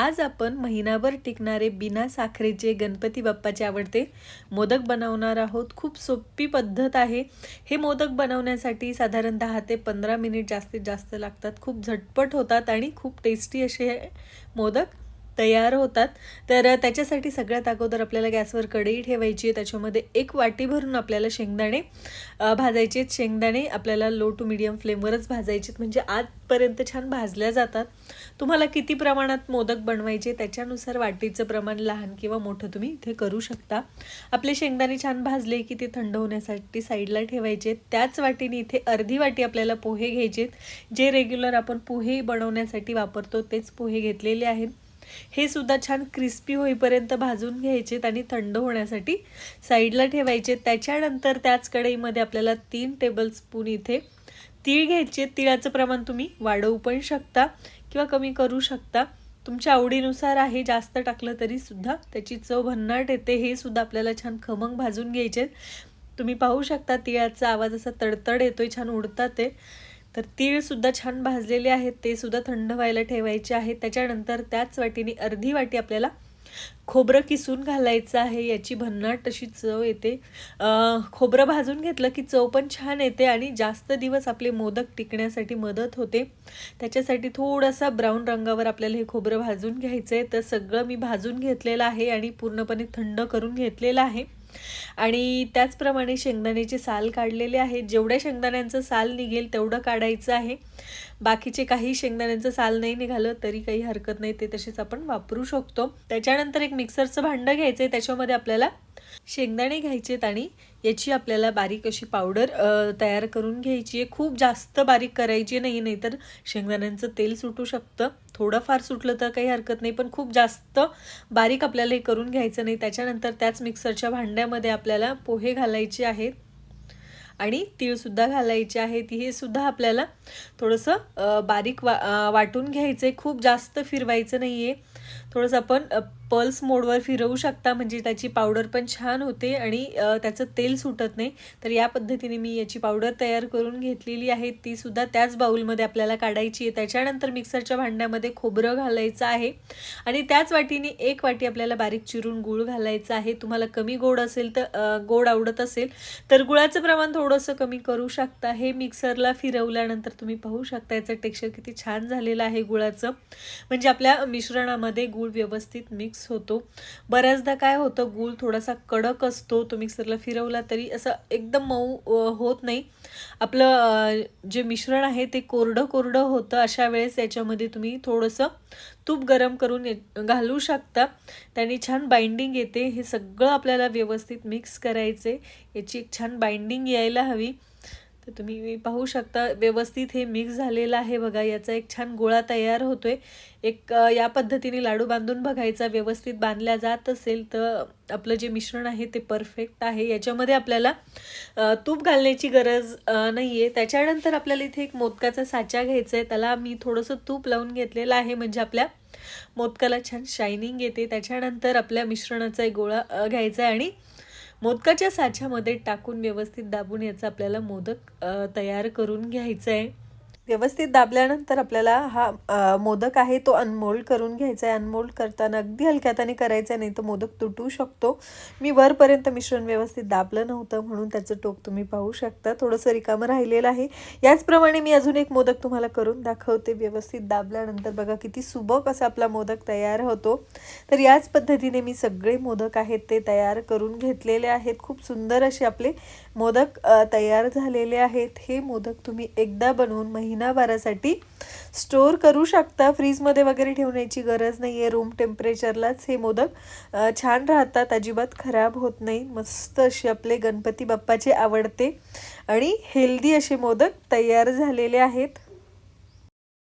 आज आपण महिनाभर टिकणारे बिना साखरेचे गणपती बाप्पाचे आवडते मोदक बनवणार आहोत. खूप सोपी पद्धत आहे. हे मोदक बनवण्यासाठी साधारण दहा ते पंधरा मिनिट जास्तीत जास्त लागतात. खूप झटपट होतात आणि खूप टेस्टी असे मोदक. तयार होतात तर त्याच्यासाठी सगळ्यात अगोदर आपल्याला गॅसवर कढई ठेवायची आहे त्याच्यामध्ये एक वाटी भरून आपल्याला शेंगदाणे भाजायचे आहेत. शेंगदाणे आपल्याला लो टू मिडियम फ्लेमवरच भाजायचे आहेत. म्हणजे आजपर्यंत छान भाजल्या जातात तुम्हाला किती प्रमाणात मोदक बनवायचे त्याच्यानुसार वाटीचं प्रमाण लहान किंवा मोठं तुम्ही इथे करू शकता आपले शेंगदाणे छान भाजले की ते थंड होण्यासाठी साईडला ठेवायचे त्याच वाटीने इथे अर्धी वाटी आपल्याला पोहे घ्यायचे आहेत. जे रेग्युलर आपण पोहे बनवण्यासाठी वापरतो तेच पोहे घेतलेले आहेत हे सुद्धा छान क्रिस्पी होईपर्यंत भाजून घ्यायचेत आणि थंड होण्यासाठी साईडला ठेवायचे. त्याच्यानंतर त्याच कढईमध्ये आपल्याला तीन टेबलस्पून इथे तीळ घ्यायचे. तिळाचं प्रमाण तुम्ही वाढवू पण शकता किंवा कमी करू शकता. तुमच्या आवडीनुसार आहे जास्त टाकलं तरी सुद्धा. त्याची चव भन्नाट येते. हे सुद्धा आपल्याला छान खमंग भाजून घ्यायचे तुम्ही पाहू शकता तिळाचा आवाज असा तडतड येतोय छान उडतात ते. तर तीळसुद्धा छान भाजलेले आहेत ते सुद्धा थंड व्हायला ठेवायचे आहेत. त्याच्यानंतर त्याच वाटीने अर्धी वाटी आपल्याला खोबरं किसून घालायचं आहे याची भन्नाट अशी चव येते. खोबरं भाजून घेतलं की चव पण छान येते आणि जास्त दिवस आपले मोदक टिकण्यासाठी मदत होते. त्याच्यासाठी थोडासा ब्राऊन रंगावर आपल्याला हे खोबरं भाजून घ्यायचं आहे तर सगळं मी भाजून घेतलेलं आहे आणि पूर्णपणे थंड करून घेतलेलं आहे. आणि त्याचप्रमाणे शेंगदाण्याचे साल काढलेले आहेत जेवढ्या शेंगदाण्यांचं साल निघेल तेवढं काढायचं आहे. बाकीचे काही शेंगदाण्यांचं साल नाही निघालं तरी काही हरकत नाही ते तसेच आपण वापरू शकतो. त्याच्यानंतर एक मिक्सरचं भांडं घ्यायचं आहे त्याच्यामध्ये आपल्याला शेंगदाणे घ्यायचेत आणि याची आपल्याला बारीक अशी पावडर तयार करून घ्यायची आहे. खूप जास्त बारीक करायची नाही नाहीतर शेंगदाण्यांचं तेल सुटू शकतं. थोडंफार सुटलं तर काही हरकत नाही पण खूप जास्त बारीक आपल्याला हे करून घ्यायचं नाही. त्याच्यानंतर त्याच मिक्सरच्या भांड्यामध्ये आपल्याला पोहे घालायचे आहेत आणि तीळसुद्धा घालायचे आहेत. हे सुद्धा आपल्याला थोडंसं बारीक वा वाटून घ्यायचं आहे खूप जास्त फिरवायचं नाही आहे थोडंसं आपण पल्स मोडवर फिरवू शकता म्हणजे त्याची पावडर पण छान होते आणि त्याचं तेल सुटत नाही. तर या पद्धतीने मी याची पावडर तयार करून घेतलेली आहे. ती सुद्धा त्याच बाऊलमध्ये आपल्याला काढायची आहे. त्याच्यानंतर मिक्सरच्या भांड्यामध्ये खोबरं घालायचं आहे. आणि त्याच वाटीने एक वाटी आपल्याला बारीक चिरून गूळ घालायचं आहे. तुम्हाला कमी गोड असेल तर गोड आवडत असेल तर गुळाचं प्रमाण थोडंसं कमी करू शकता. हे मिक्सरला फिरवल्यानंतर तुम्ही पाहू शकता याचं टेक्स्चर किती छान झालेलं आहे गुळाचं. म्हणजे आपल्या मिश्रणामध्ये गूळ व्यवस्थित मिक्स होतो. बऱ्याचदा काय होतं गूळ थोडासा कडक असतो तो मिक्सरला फिरवला तरी असं एकदम मऊ होत नाही. आपलं जे मिश्रण आहे ते कोरडं कोरडं होतं अशा वेळेस याच्यामध्ये तुम्ही थोडंसं तूप गरम करून ये- घालू शकता. त्याने छान बाइंडिंग येते. हे सगळं आपल्याला व्यवस्थित मिक्स करायचे याची एक छान बाइंडिंग यायला हवी. तर तुम्ही पाहू शकता व्यवस्थित हे मिक्स झालेलं आहे बघा. याचा एक छान गोळा तयार होतोय. एक या पद्धतीने लाडू बांधून बघायचा. व्यवस्थित बांधल्या जात असेल तर आपलं जे मिश्रण आहे ते परफेक्ट आहे. याच्यामध्ये आपल्याला तूप घालण्याची गरज नाही आहे त्याच्यानंतर आपल्याला इथे एक मोदकाचा साचा घ्यायचा आहे. त्याला मी थोडंसं तूप लावून घेतलेलं आहे. म्हणजे आपल्या मोदकाला छान शायनिंग येते. त्याच्यानंतर आपल्या मिश्रणाचा एक गोळा घ्यायचा आहे. आणि मोदकाच्या साच्यामध्ये टाकून व्यवस्थित दाबून याचा आपल्याला मोदक तयार करून घ्यायचा आहे व्यवस्थित दाबल्यानंतर आपल्याला हा मोदक आहे तो अनमोल्ड करून घ्यायचा आहे अनमोल्ड करताना अगदी हलक्या हाताने करायचा नाही तर मोदक तुटू शकतो. मी वरपर्यंत मिश्रण व्यवस्थित दाबलं नव्हतं म्हणून त्याचं टोक तुम्ही पाहू शकता. थोडंसं रिकामं राहिलेलं आहे. याचप्रमाणे मी अजून एक मोदक तुम्हाला करून दाखवते. व्यवस्थित दाबल्यानंतर बघा किती सुबक असा आपला मोदक तयार होतो. तर याच पद्धतीने मी सगळे मोदक आहेत ते तयार करून घेतलेले आहेत. खूप सुंदर असे आपले मोदक तयार झालेले आहेत. हे मोदक तुम्ही एकदा बनवून महिनाभरासाठी स्टोअर करू शकता. फ्रीजमध्ये वगैरे ठेवण्याची गरज नाही आहे रूम टेम्परेचरलाच हे मोदक छान राहतात. अजिबात खराब होत नाही. मस्त असे आपले गणपती बाप्पाचे आवडते. आणि हेल्दी असे मोदक तयार झालेले आहेत.